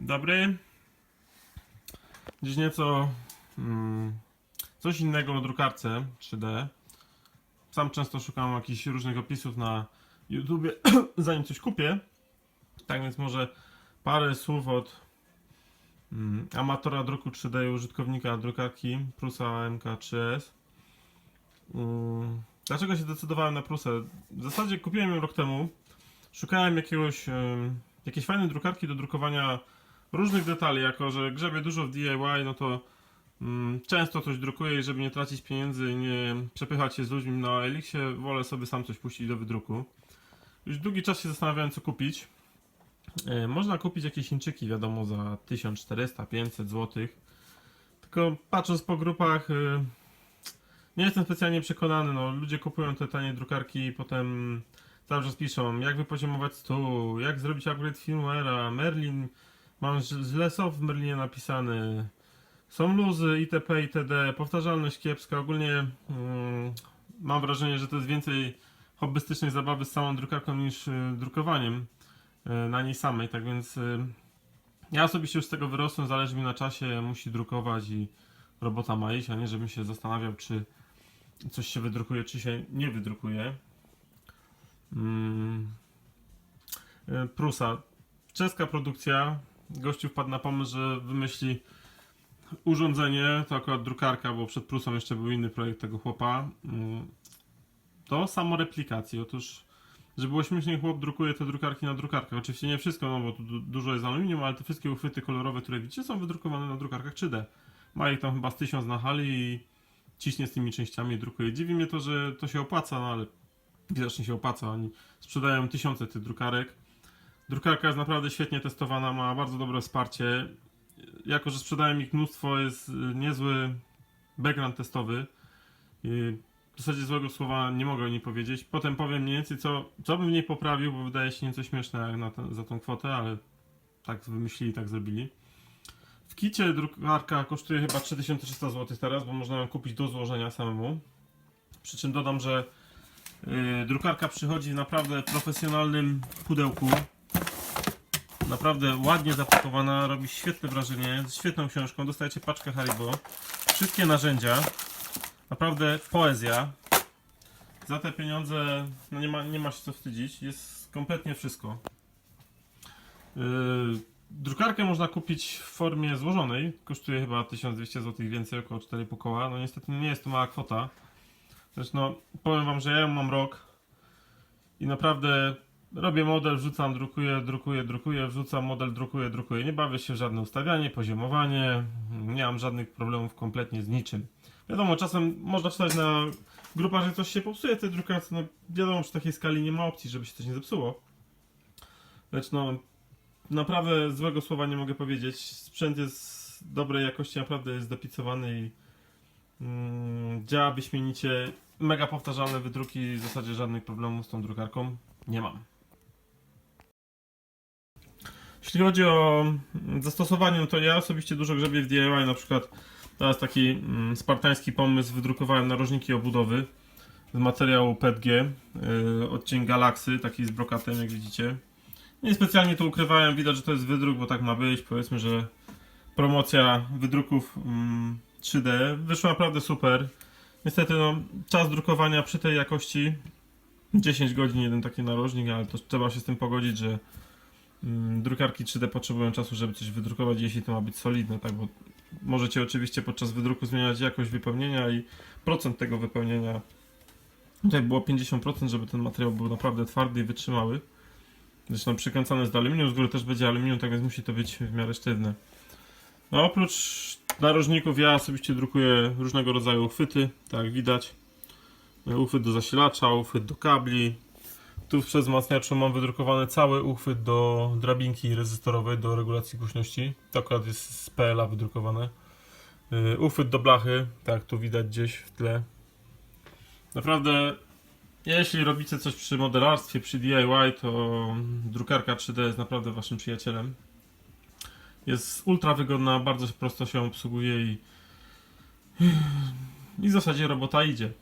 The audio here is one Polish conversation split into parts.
dobry. Dziś nieco mm, coś innego o drukarce 3D. Sam często szukam jakichś różnych opisów na YouTubie, zanim coś kupię. Tak więc może parę słów od mm, amatora druku 3D i użytkownika drukarki Prusa MK3S. Mm, Dlaczego się zdecydowałem na Prusę? W zasadzie kupiłem ją rok temu. Szukałem jakiegoś, em, jakiejś fajnej drukarki do drukowania różnych detali, jako że grzebię dużo w DIY, no to mm, często coś drukuję i żeby nie tracić pieniędzy i nie przepychać się z ludźmi na Elixie, wolę sobie sam coś puścić do wydruku. Już długi czas się zastanawiałem, co kupić. E, Można kupić jakieś Chińczyki, wiadomo, za 1400-500 zł. Tylko patrząc po grupach, e, nie jestem specjalnie przekonany. No, ludzie kupują te tanie drukarki i potem cały czas piszą, jak wypoziomować stół, jak zrobić upgrade firmware'a, Merlin, mam źle soft w Merlinie napisany, są luzy itp. itd. Powtarzalność kiepska. Ogólnie mm, mam wrażenie, że to jest więcej hobbystycznej zabawy z samą drukarką niż y, drukowaniem y, na niej samej. Tak więc y, ja osobiście już z tego wyrosłem, zależy mi na czasie, musi drukować i robota ma iść, a nie żebym się zastanawiał, czy coś się wydrukuje, czy się nie wydrukuje. Mm. Y, Prusa. Czeska produkcja. Gościu wpadł na pomysł, że wymyśli urządzenie, to akurat drukarka, bo przed Prusą jeszcze był inny projekt tego chłopa. Mm. Do samoreplikacji. Otóż, żeby było śmiesznie, chłop drukuje te drukarki na drukarkach. Oczywiście nie wszystko, no bo tu du- dużo jest aluminium, ale te wszystkie uchwyty kolorowe, które widzicie, są wydrukowane na drukarkach 3D. Ma ich tam chyba z tysiąc na hali i ciśnie z tymi częściami i drukuje. Dziwi mnie to, że to się opłaca, no ale widocznie się opłaca. Oni sprzedają tysiące tych drukarek. Drukarka jest naprawdę świetnie testowana, ma bardzo dobre wsparcie. Jako, że sprzedają ich mnóstwo, jest y, niezły background testowy. I w zasadzie złego słowa nie mogę o niej powiedzieć. Potem powiem mniej więcej, co, co bym w niej poprawił, bo wydaje się nieco śmieszne jak ten, za tą kwotę, ale tak wymyślili, tak zrobili. W kicie drukarka kosztuje chyba 3300 zł teraz, bo można ją kupić do złożenia samemu. Przy czym dodam, że Yy, drukarka przychodzi w naprawdę profesjonalnym pudełku. Naprawdę ładnie zapakowana, robi świetne wrażenie, z świetną książką. Dostajecie paczkę Haribo. Wszystkie narzędzia. Naprawdę poezja. Za te pieniądze no nie, ma, nie ma się co wstydzić. Jest kompletnie wszystko. Yy, drukarkę można kupić w formie złożonej. Kosztuje chyba 1200 zł więcej, około 4,5 koła. No niestety nie jest to mała kwota. Zresztą no, powiem wam, że ja ją mam rok i naprawdę robię model, wrzucam, drukuję, drukuję, drukuję, wrzucam model, drukuję, drukuję. Nie bawię się w żadne ustawianie, poziomowanie, nie mam żadnych problemów kompletnie z niczym. Wiadomo, czasem można czytać na grupach, że coś się popsuje w tej drukarce, no wiadomo, przy takiej skali nie ma opcji, żeby się coś nie zepsuło. Lecz no, naprawdę złego słowa nie mogę powiedzieć. Sprzęt jest dobrej jakości, naprawdę jest dopicowany i Mm, działa wyśmienicie. Mega powtarzalne wydruki, w zasadzie żadnych problemów z tą drukarką nie mam. Jeśli chodzi o mm, zastosowanie, no to ja osobiście dużo grzebię w DIY, na przykład teraz taki mm, spartański pomysł wydrukowałem narożniki obudowy z materiału PETG, yy, odcień Galaxy, taki z brokatem jak widzicie. Nie specjalnie to ukrywałem, widać, że to jest wydruk, bo tak ma być, powiedzmy, że promocja wydruków mm, 3D wyszła naprawdę super. Niestety no, czas drukowania przy tej jakości 10 godzin jeden taki narożnik, ale to trzeba się z tym pogodzić, że mm, drukarki 3D potrzebują czasu, żeby coś wydrukować, jeśli to ma być solidne, tak, bo możecie oczywiście podczas wydruku zmieniać jakość wypełnienia i procent tego wypełnienia. Tutaj było 50%, żeby ten materiał był naprawdę twardy i wytrzymały. Zresztą przykręcane jest do aluminium, z góry też będzie aluminium, tak więc musi to być w miarę sztywne. No oprócz narożników ja osobiście drukuję różnego rodzaju uchwyty, tak jak widać. Uchwyt do zasilacza, uchwyt do kabli. Tu przez wzmacniaczu mam wydrukowany cały uchwyt do drabinki rezystorowej do regulacji głośności. To akurat jest z PLA wydrukowane. Yy, Uchwyt do blachy, tak tu widać gdzieś w tle. Naprawdę, jeśli robicie coś przy modelarstwie, przy DIY, to drukarka 3D jest naprawdę waszym przyjacielem. Jest ultra wygodna, bardzo prosto się obsługuje i, i w zasadzie robota idzie.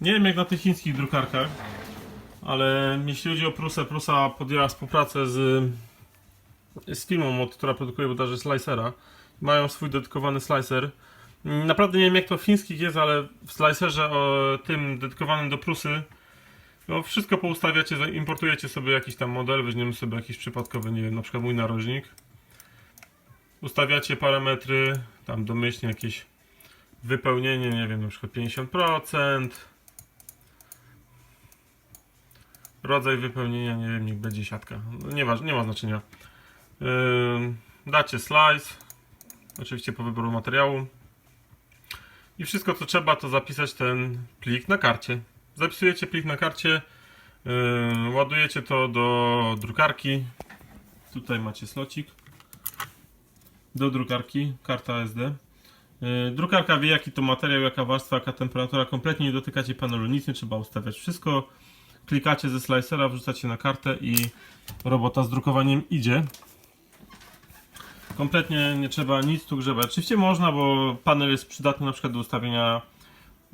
Nie wiem jak na tych chińskich drukarkach, ale jeśli chodzi o Prusę, Prusa podjęła współpracę z z firmą, która produkuje bodajże slicera. Mają swój dedykowany slicer. Naprawdę nie wiem jak to w fińskich jest, ale w slicerze o, tym dedykowanym do Prusy no wszystko poustawiacie, importujecie sobie jakiś tam model, weźmiemy sobie jakiś przypadkowy, nie wiem, na przykład mój narożnik. Ustawiacie parametry, tam domyślnie jakieś wypełnienie, nie wiem, na przykład 50%. Rodzaj wypełnienia, nie wiem, niech będzie siatka. Nie, ma, nie ma znaczenia. Dacie slice, oczywiście po wyboru materiału. I wszystko co trzeba to zapisać ten plik na karcie. Zapisujecie plik na karcie, ładujecie to do drukarki. Tutaj macie slocik. Do drukarki, karta SD. Yy, Drukarka wie jaki to materiał, jaka warstwa, jaka temperatura. Kompletnie nie dotykacie panelu, nic nie trzeba ustawiać. Wszystko klikacie ze slicera, wrzucacie na kartę i robota z drukowaniem idzie. Kompletnie nie trzeba nic tu grzebać. Oczywiście można, bo panel jest przydatny na przykład do ustawienia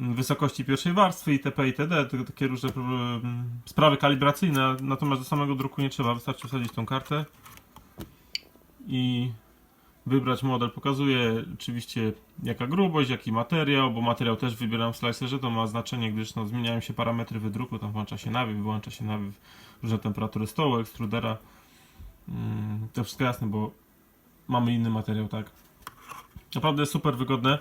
mm, wysokości pierwszej warstwy itp. itd. Takie różne mm, sprawy kalibracyjne, natomiast do samego druku nie trzeba. Wystarczy wsadzić tą kartę i wybrać model. Pokazuje oczywiście jaka grubość, jaki materiał, bo materiał też wybieram w slicerze, to ma znaczenie, gdyż no, zmieniają się parametry wydruku, tam włącza się nawiew, wyłącza się nawiew, różne temperatury stołu, ekstrudera. Mm, to wszystko jasne, bo mamy inny materiał, tak. Naprawdę super wygodne.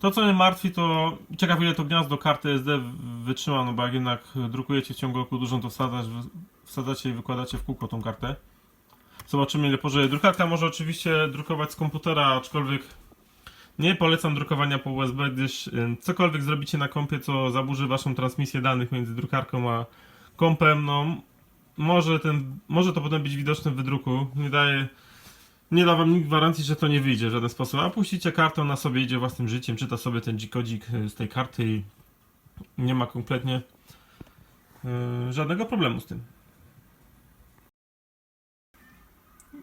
To co mnie martwi to ciekaw ile to gniazdo karty SD wytrzyma, no bo jak jednak drukujecie w ciągu roku dużą to wsadzasz, wsadzacie i wykładacie w kółko tą kartę. Zobaczymy ile pożyje. Drukarka może oczywiście drukować z komputera, aczkolwiek nie polecam drukowania po USB, gdyż cokolwiek zrobicie na kompie, co zaburzy waszą transmisję danych między drukarką a kompem, no może, ten, może to potem być widoczne w wydruku. Nie daje, nie da wam nikt gwarancji, że to nie wyjdzie w żaden sposób. A puścicie kartę, ona sobie idzie własnym życiem, czyta sobie ten G-kodzik y, z tej karty i nie ma kompletnie y, żadnego problemu z tym.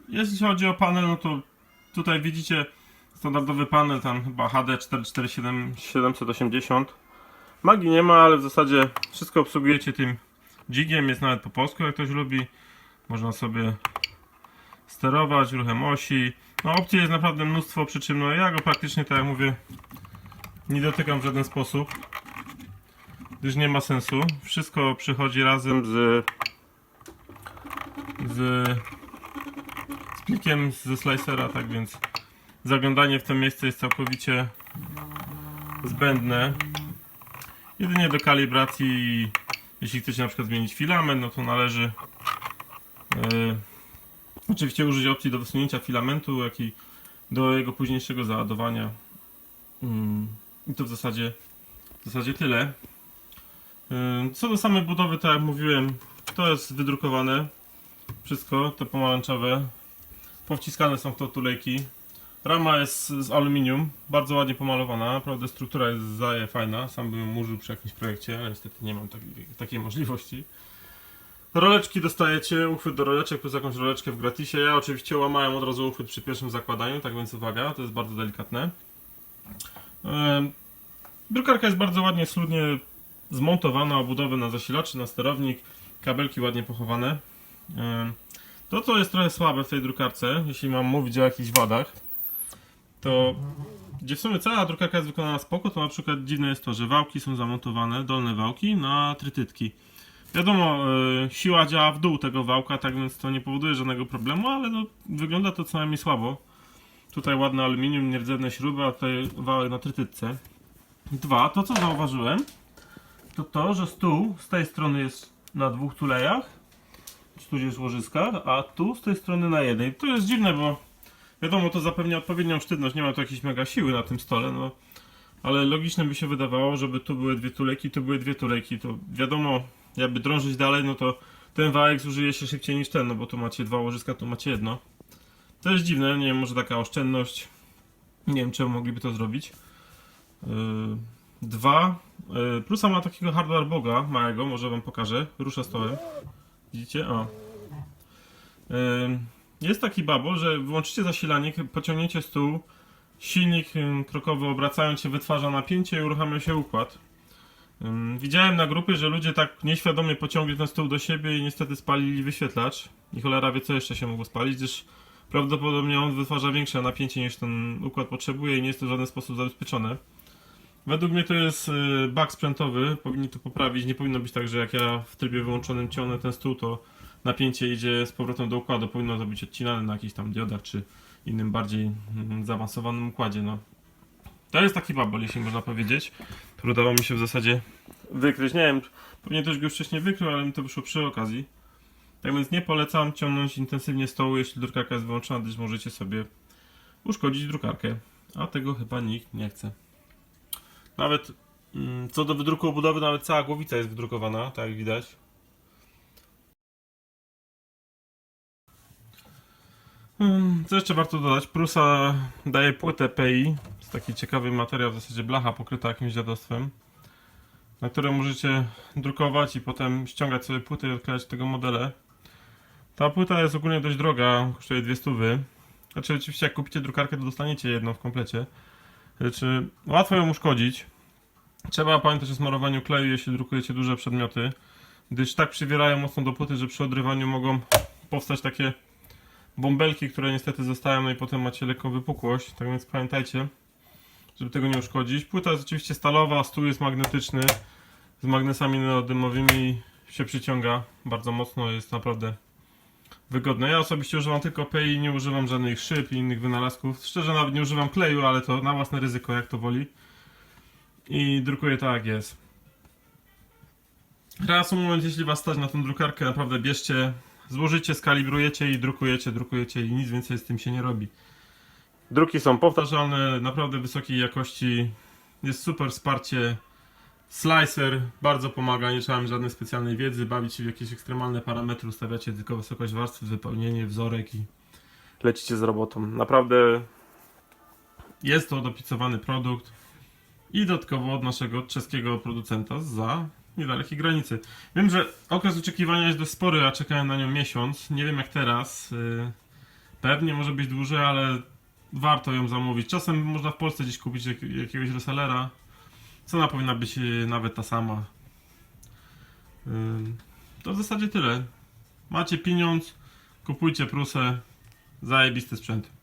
Jeśli chodzi o panel, no to tutaj widzicie standardowy panel, tam chyba HD 447 780. Magii nie ma, ale w zasadzie wszystko obsługujecie tym jigiem, jest nawet po polsku, jak ktoś lubi. Można sobie sterować ruchem osi. No opcji jest naprawdę mnóstwo, przy czym no ja go praktycznie, tak jak mówię, nie dotykam w żaden sposób, gdyż nie ma sensu. Wszystko przychodzi razem z z z plikiem ze slicera, tak więc zaglądanie w to miejsce jest całkowicie zbędne. Jedynie do kalibracji, jeśli chcecie na przykład zmienić filament, no to należy yy, oczywiście użyć opcji do wysunięcia filamentu, jak i do jego późniejszego załadowania. Mm, I to w zasadzie, w zasadzie tyle. Yy, Co do samej budowy, tak jak mówiłem, to jest wydrukowane. Wszystko, te pomarańczowe. Powciskane są w to tulejki. Rama jest z aluminium, bardzo ładnie pomalowana, naprawdę struktura jest zaje fajna. Sam bym użył przy jakimś projekcie, ale niestety nie mam takiej, takiej możliwości. Roleczki dostajecie, uchwyt do roleczek plus jakąś roleczkę w gratisie. Ja oczywiście łamałem od razu uchwyt przy pierwszym zakładaniu, tak więc uwaga, to jest bardzo delikatne. Drukarka jest bardzo ładnie, schludnie zmontowana, obudowy na zasilaczy, na sterownik, kabelki ładnie pochowane. To, co jest trochę słabe w tej drukarce, jeśli mam mówić o jakichś wadach, to gdzie w sumie cała drukarka jest wykonana spoko, to na przykład dziwne jest to, że wałki są zamontowane, dolne wałki, na trytytki. Wiadomo, y, siła działa w dół tego wałka, tak więc to nie powoduje żadnego problemu, ale no, wygląda to co najmniej słabo. Tutaj ładne aluminium, nierdzewne śruby, a tutaj wałek na trytytce. Dwa, to co zauważyłem, to to, że stół z tej strony jest na dwóch tulejach, tudzież łożyskach, a tu z tej strony na jednej. To jest dziwne, bo wiadomo, to zapewnia odpowiednią sztywność, nie ma tu jakiejś mega siły na tym stole, no. Ale logiczne by się wydawało, żeby tu były dwie tulejki, tu były dwie tulejki. To wiadomo, jakby drążyć dalej, no to ten wałek zużyje się szybciej niż ten, no bo tu macie dwa łożyska, tu macie jedno. To jest dziwne, nie wiem, może taka oszczędność. Nie wiem, czemu mogliby to zrobić. Yy, dwa. Yy, plusa ma takiego hardware boga małego, może wam pokażę. Rusza stołem. Widzicie? O. Jest taki bubble, że włączycie zasilanie, pociągniecie stół, silnik krokowy obracając się wytwarza napięcie i uruchamia się układ. Widziałem na grupie, że ludzie tak nieświadomie pociągli ten stół do siebie i niestety spalili wyświetlacz. I cholera wie co jeszcze się mogło spalić, gdyż Prawdopodobnie on wytwarza większe napięcie niż ten układ potrzebuje i nie jest to w żaden sposób zabezpieczone. Według mnie to jest y, bug sprzętowy, powinni to poprawić. Nie powinno być tak, że jak ja w trybie wyłączonym ciągnę ten stół, to napięcie idzie z powrotem do układu. Powinno to być odcinane na jakichś tam diodach czy innym bardziej mm, zaawansowanym układzie. No. To jest taki bubble, jeśli można powiedzieć, który udało mi się w zasadzie wykryć. Nie wiem, pewnie też go wcześniej wykrył, ale mi to wyszło przy okazji. Tak więc nie polecam ciągnąć intensywnie stołu, jeśli drukarka jest wyłączona, gdyż możecie sobie uszkodzić drukarkę. A tego chyba nikt nie chce. Nawet mm, co do wydruku obudowy, nawet cała głowica jest wydrukowana, tak jak widać. Mm, Co jeszcze warto dodać? Prusa daje płytę PI. To taki ciekawy materiał, w zasadzie blacha pokryta jakimś dziadostwem, na którą możecie drukować i potem ściągać sobie płytę i odklejać tego modele. Ta płyta jest ogólnie dość droga, kosztuje 200 wy. Znaczy oczywiście jak kupicie drukarkę, to dostaniecie jedną w komplecie. Znaczy łatwo ją uszkodzić. Trzeba pamiętać o smarowaniu kleju, jeśli drukujecie duże przedmioty, gdyż tak przywierają mocno do płyty, że przy odrywaniu mogą powstać takie bąbelki, które niestety zostają, no i potem macie lekką wypukłość, tak więc pamiętajcie, żeby tego nie uszkodzić. Płyta jest oczywiście stalowa, stół jest magnetyczny, z magnesami neodymowymi się przyciąga bardzo mocno, jest naprawdę wygodne. Ja osobiście używam tylko PI, nie używam żadnych szyb i innych wynalazków. Szczerze nawet nie używam kleju, ale to na własne ryzyko, jak to woli. I drukuję tak jak jest. Reasumując, jeśli was stać na tą drukarkę, naprawdę bierzcie, złożycie, skalibrujecie i drukujecie, drukujecie i nic więcej z tym się nie robi. Druki są powtarzalne, naprawdę wysokiej jakości. Jest super wsparcie. Slicer bardzo pomaga, nie trzeba mieć żadnej specjalnej wiedzy, bawić się w jakieś ekstremalne parametry, ustawiacie tylko wysokość warstwy, wypełnienie, wzorek i lecicie z robotą. Naprawdę jest to dopicowany produkt i dodatkowo od naszego czeskiego producenta za niedalekie granicy. Wiem, że okres oczekiwania jest dość spory, a czekałem na nią miesiąc. Nie wiem jak teraz. Yy, Pewnie może być dłużej, ale warto ją zamówić. Czasem można w Polsce gdzieś kupić jak, jakiegoś resellera. Cena powinna być yy, nawet ta sama. Yy, To w zasadzie tyle. Macie pieniądz, kupujcie prusę. Zajebisty sprzęt.